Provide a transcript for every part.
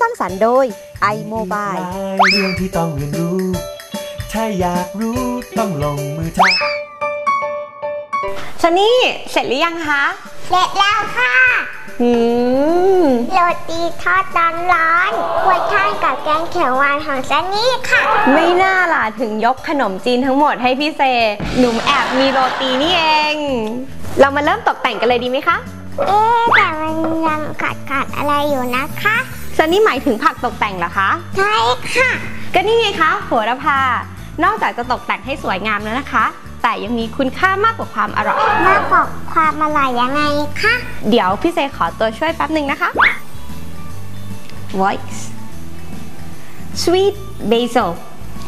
สร้างสรรค์โดย iMobile เรื่องที่ต้องเรียนรู้ ถ้าอยากรู้ต้องลงมือทำซันนี่เสร็จหรือยังคะ เสร็จแล้วค่ะอืมโรตีทอดร้อนร้อนๆควรทานกับแกงเขียวหวานของซันนี่ค่ะ ไม่น่าล่ะถึงยกขนมจีนทั้งหมดให้พี่เซ หนุ่มแอบมีโรตีนี่เอง เรามาเริ่มตกแต่งกันเลยดีไหมคะ เอ๊ะแต่มันยังขาดขาดๆอะไรอยู่นะคะ ซันนี่หมายถึงผักตกแต่งเหรอคะ ใช่ค่ะ ก็นี่ไงคะโหระพานอกจากจะตกแต่งให้สวยงามแล้วนะคะ แต่ยังมีคุณค่ามากกว่าความอร่อย มากกว่าความอร่อยยังไงคะ เดี๋ยวพี่เซขอตัวช่วยแป๊บหนึ่งนะคะ voice sweet basil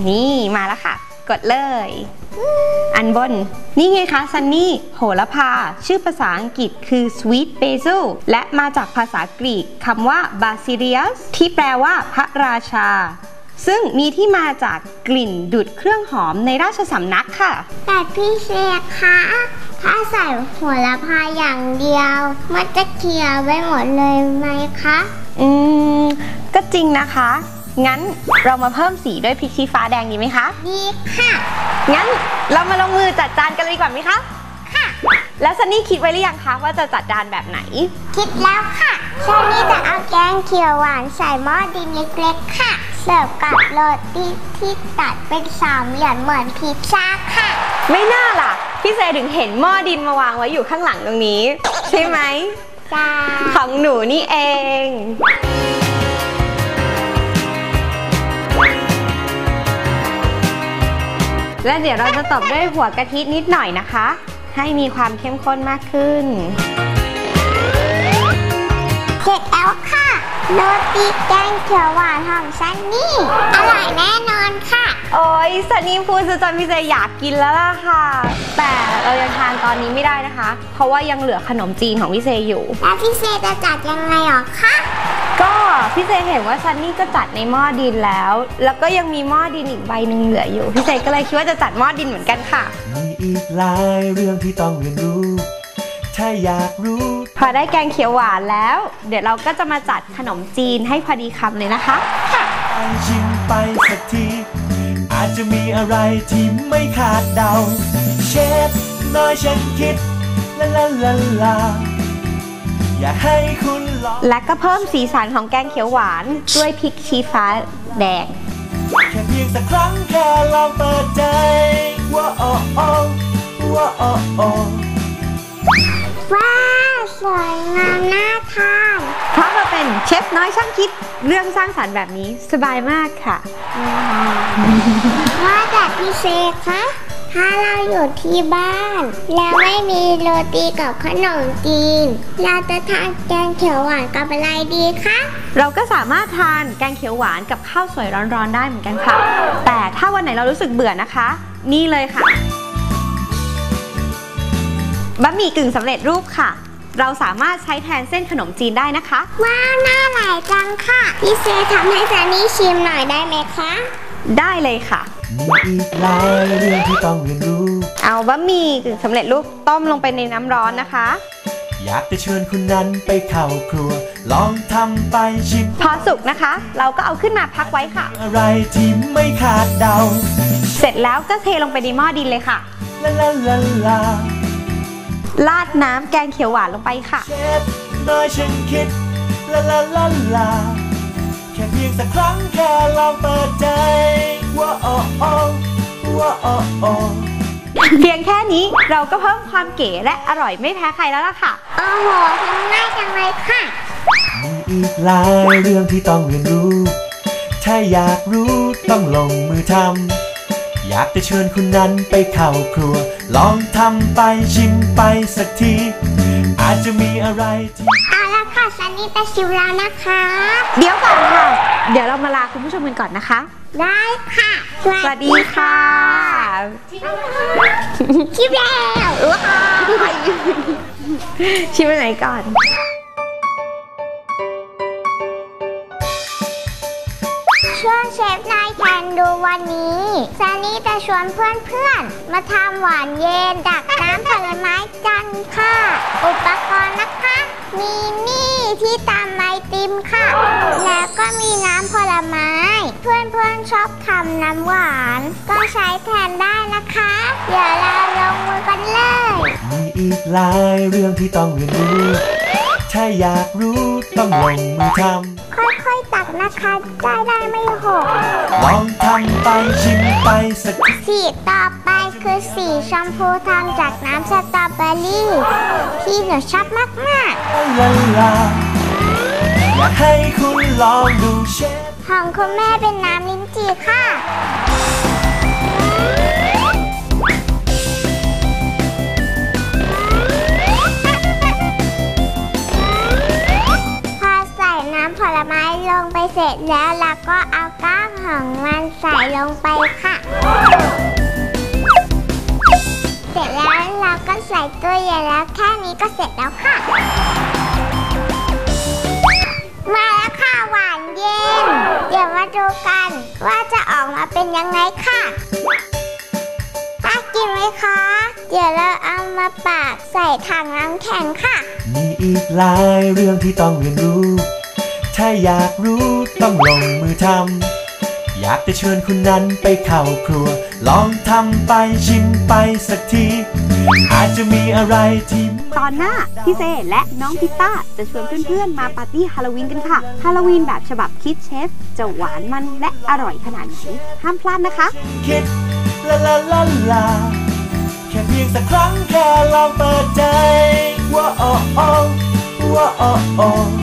นี่มาแล้วค่ะ กดเลย อันบน นี่ไงคะซันนี่โหระพา ชื่อภาษาอังกฤษคือ sweet basil และมาจากภาษากรีกคำว่า basilius ที่แปลว่าพระราชา ซึ่งมีที่มาจากกลิ่นดูดเครื่องหอมในราชสำนักค่ะ แต่พี่เชคคะถ้าใส่หัวละพาอย่างเดียว มันจะเคลียร์ไว้หมดเลยไหมคะ อืม ก็จริงนะคะ งั้นเรามาเพิ่มสีด้วยพริกชี้ฟ้าแดงดีไหมคะ ดีค่ะ งั้นเรามาลงมือจัดจานกันเลยดีกว่าไหมคะ ค่ะ แล้วซันนี่คิดไว้หรือยังคะว่าจะจัดจานแบบไหน คิดแล้วค่ะซันนี่จะเอาแกงเขียวหวานใส่หม้อดินเล็กๆค่ะ เสิร์ฟกับโรตีที่ตัดเป็นสามเหลี่ยมเหมือนพิซซ่าค่ะ ไม่น่าล่ะ พี่เซถึงเห็นหม้อดินมาวางไว้อยู่ข้างหลังตรงนี้ ใช่ไหม จ้า ของหนูนี่เอง และเดี๋ยวเราจะตบด้วยหัวกะทินิดหน่อยนะคะ ให้มีความเข้มข้นมากขึ้น เสร็จแล้วค่ะ โรตีแกงเขียวหวานของซันนี่ อร่อยแน่นอนค่ะ โอ้ยซันนี่พูดซะจนพี่เจอยากกินแล้วล่ะค่ะ แต่เรายังทานตอนนี้ไม่ได้นะคะ เพราะว่ายังเหลือขนมจีนของพี่เจอยู่ แล้วพี่เซจะจัดยังไงหรอคะ ก็พี่เจเห็นว่าซันนี่ก็จัดในหม้อดินแล้ว แล้วก็ยังมีหม้อดินอีกใบหนึ่งเหลืออยู่ พี่เจก็เลยคิดว่าจะจัดหม้อดินเหมือนกันค่ะ มีอีกหลายเรื่องที่ต้องเรียนรู้ ถ้าอยากรู้ พอได้แกงเขียวหวานแล้ว เดี๋ยวเราก็จะมาจัดขนมจีนให้พอดีคำเลยนะคะไปชิมไปสักที อาจจะมีอะไรที่ไม่คาดเดา เชฟน้อยฉันคิด ลาลาลาลา อยากให้คุณลองและก็เพิ่มสีสันของแกงเขียวหวาน ด้วยพริกชี้ฟ้าแดง แค่เพียงสักครั้งแค่ลองเปิดใจว่าโอ้โอ้ว่าโอ้โอ้ว้าวสวยงามน่าทานเพราะเราเป็นเชฟน้อยช่างคิดเรื่องสร้างสรรค์แบบนี้สบายมากค่ะ ว่าแต่พี่เซคะถ้าเรา อยู่ที่บ้าน แล้วไม่มีโรตีกับขนมจีน เราจะทานแกงเขียวหวานกับอะไรดีคะเราก็สามารถทานแกงเขียวหวานกับข้าวสวยร้อนๆได้เหมือนกันค่ะ แต่ถ้าวันไหนเรารู้สึกเบื่อนะคะ นี่เลยค่ะบะหมี่กึ่งสำเร็จรูปค่ะ เราสามารถใช้แทนเส้นขนมจีนได้นะคะ ว้าวน่าหลายจังค่ะ พี่เซทำให้ซันนี่ชิมหน่อยได้ไหมคะ ได้เลยค่ะ มีอีกหลายเรื่องที่ต้องเรียนรู้ เอาบะหมี่กึ่งสำเร็จรูปต้มลงไปในน้ำร้อนนะคะ อยากจะเชิญคุณนั้นไปเข้าครัว ลองทำไปชิมพอสุกนะคะ เราก็เอาขึ้นมาพักไว้ค่ะ อะไรที่ไม่คาดเดา เสร็จแล้วก็เทลงไปในหม้อดินเลยค่ะ ลาลาลาลาราดน้ำแกงเขียวหวานลงไปค่ะ เชฟน้อยฉันคิด ลาลาลาลาแค่เพียงสักครั้งแค่ลองเปิดใจว่าโอ้โอ้ว่าโอ้โอ้ เพียงแค่นี้เราก็เพิ่มความเก๋และอร่อยไม่แพ้ใครแล้วล่ะค่ะ โอ้โหทำง่ายจังเลยค่ะ มีอีกหลายเรื่องที่ต้องเรียนรู้ ถ้าอยากรู้ต้องลงมือทำ อยากจะเชิญคุณนั้นไปเข้าครัว ลองทำไปชิมไปสักที อาจจะมีอะไรที่เอาละค่ะซันนี่จะชิมแล้วนะคะ เดี๋ยวก่อนค่ะ เดี๋ยวเรามาลาคุณผู้ชมกันก่อนนะคะ ได้ค่ะ สวัสดีค่ะ ชิมแล้วว้าวชิมไปไหนก่อนช่วงเชฟนายแคนดูวันนี้ซันนี่จะชวนเพื่อนๆ มาทำหวานเย็นจากน้ำผลไม้จันค่ะ อุปกรณ์นะคะ มีนี่ที่ตำไอติมค่ะ แล้วก็มีน้ำผลไม้ ชอบทำน้ำหวาน ก็ใช้แทนได้นะคะ เดี๋ยวเราลงมือกันเลย มีอีกหลายเรื่องที่ต้องเรียนรู้ ถ้าอยากรู้ต้องลงมือทค่อยๆตักนะคะจะได้ไม่หกำลองทำไปชิมไปสักทีสีต่อไปคือสีชมพูทำจากน้ำสตรอเบอรี่ ที่หนูชอบมากลาลาอยากให้คุณลองดูเชฟๆ ของคุณแม่เป็นน้ำลิ้นจี่ค่ะ พอใส่น้ำผลไม้ลงไปเสร็จแล้วเราก็เอาก้างของมันใส่ลงไปค่ะ เสร็จแล้วเราก็ใส่ตู้เย็นแล้วแค่นี้ก็เสร็จแล้วค่ะ มาแล้วค่ะหวานเย็น เดี๋ยวมาดูกันว่าจะออกมาเป็นยังไงค่ะน่ากินไหมคะ เดี๋ยวเราเอามาปากใส่ถังน้ำแข็งค่ะ มีอีกหลายเรื่องที่ต้องเรียนรู้ ถ้าอยากรู้ต้องลงมือทำ อยากจะเชิญคุณนั้นไปเข้าครัว ลองทำไปชิมไปสักที อาจจะมีอะไรที่ตอนหน้า พี่เซและน้องพิต้าจะชวนเพื่อนๆ มาปาร์ตี้ฮาโลวีนกันค่ะ ฮาโลวีนแบบฉบับคิดเชฟ จะหวานมันและอร่อยขนาดไหน ห้ามพลาดนะคะ คิดลาลาลาลาแค่เพียงสักครั้งแค่ลองเปิดใจว่าโอ้โอ้ว่าโอ้โอ้